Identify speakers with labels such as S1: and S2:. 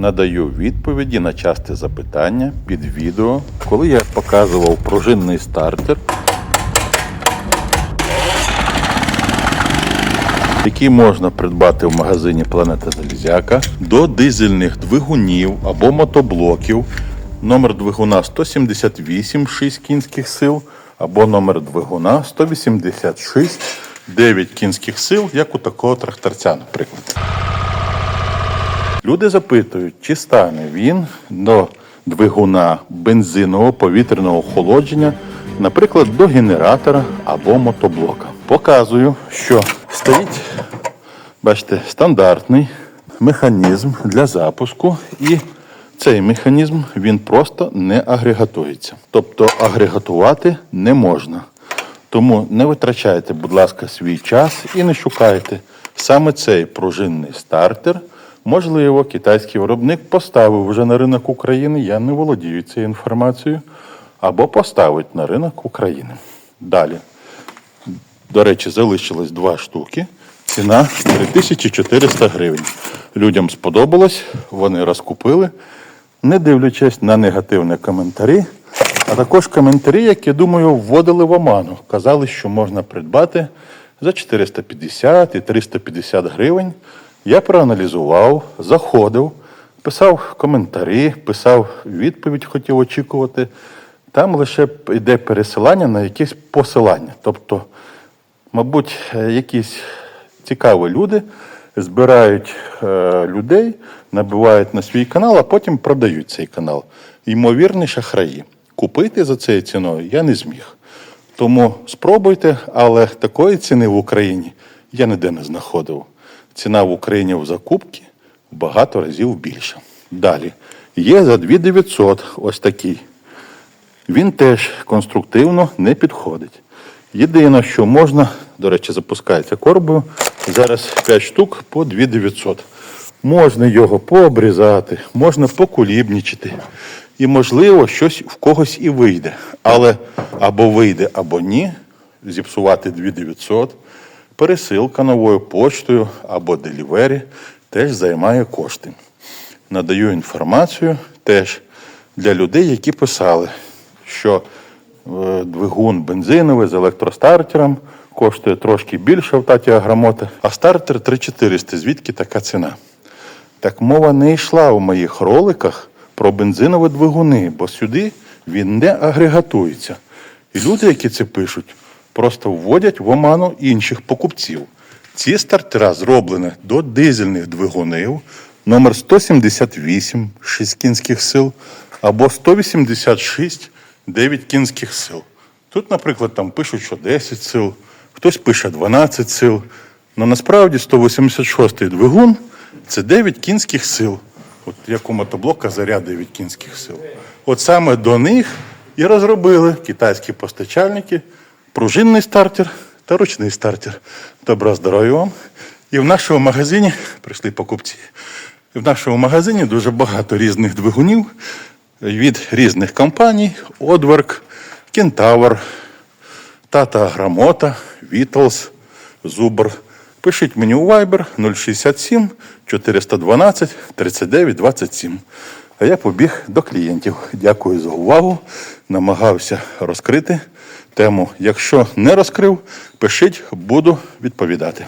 S1: Надаю відповіді на часті запитання під відео, коли я показував пружинний стартер, який можна придбати в магазині Планета Залізяка, до дизельних двигунів або мотоблоків. Номер двигуна 178 6 кінських сил, або номер двигуна 186 9 кінських сил, як у такого тракторця, наприклад. Люди запитують, чи стане він до двигуна бензинового повітряного охолодження, наприклад, до генератора або мотоблока. Показую, що стоїть, бачите, стандартний механізм для запуску, і цей механізм він просто не агрегатується. Тобто агрегатувати не можна. Тому не витрачайте, будь ласка, свій час і не шукайте саме цей пружинний стартер. Можливо, китайський виробник поставив вже на ринок України. Я не володію цією інформацією. Або поставить на ринок України. Далі. До речі, залишилось два штуки. Ціна 3400 гривень. Людям сподобалось, вони розкупили, не дивлячись на негативні коментарі, а також коментарі, які, думаю, вводили в оману. Казали, що можна придбати за 450 і 350 гривень. Я проаналізував, заходив, писав коментарі, писав відповідь, хотів очікувати. Там лише йде пересилання на якесь посилання. Тобто, мабуть, якісь цікаві люди збирають е, людей, набивають на свій канал, а потім продають цей канал. Ймовірні шахраї. Купити за цією ціною я не зміг. Тому спробуйте, але такої ціни в Україні я ніде не знаходив. Ціна в Україні в закупці в багато разів більша. Далі. Є за 2900 ось такий. Він теж конструктивно не підходить. Єдине, що можна, до речі, запускається корбою. Зараз 5 штук по 2900. Можна його пообрізати, можна покулібнічити. І, можливо, щось в когось і вийде. Але або вийде, або ні. Зіпсувати 2900. Пересилка новою поштою або делівері теж займає кошти. Надаю інформацію теж для людей, які писали, що е, двигун бензиновий з електростартером коштує трошки більше в таті Аграмота, а стартер 3400. Звідки така ціна? Так мова не йшла у моїх роликах про бензинові двигуни, бо сюди він не агрегатується. І люди, які це пишуть, просто вводять в оману інших покупців. Ці стартера зроблені до дизельних двигунів номер 178 6 кінських сил або 186 9 кінських сил. Тут, наприклад, там пишуть, що 10 сил, хтось пише 12 сил. Але насправді 186 двигун це 9 кінських сил. От як у мотоблока заряд 9 кінських сил. От саме до них і розробили китайські постачальники пружинний стартер та ручний стартер. Добра здоров'я вам. І в нашому магазині прийшли покупці. І в нашому магазині дуже багато різних двигунів від різних компаній: Одверк, Кентавр, Тата Грамота, Вітлз, Зубр. Пишіть мені у Viber 067 412 39 27. А я побіг до клієнтів. Дякую за увагу. Намагався розкрити тему. Якщо не розкрив, пишіть, буду відповідати.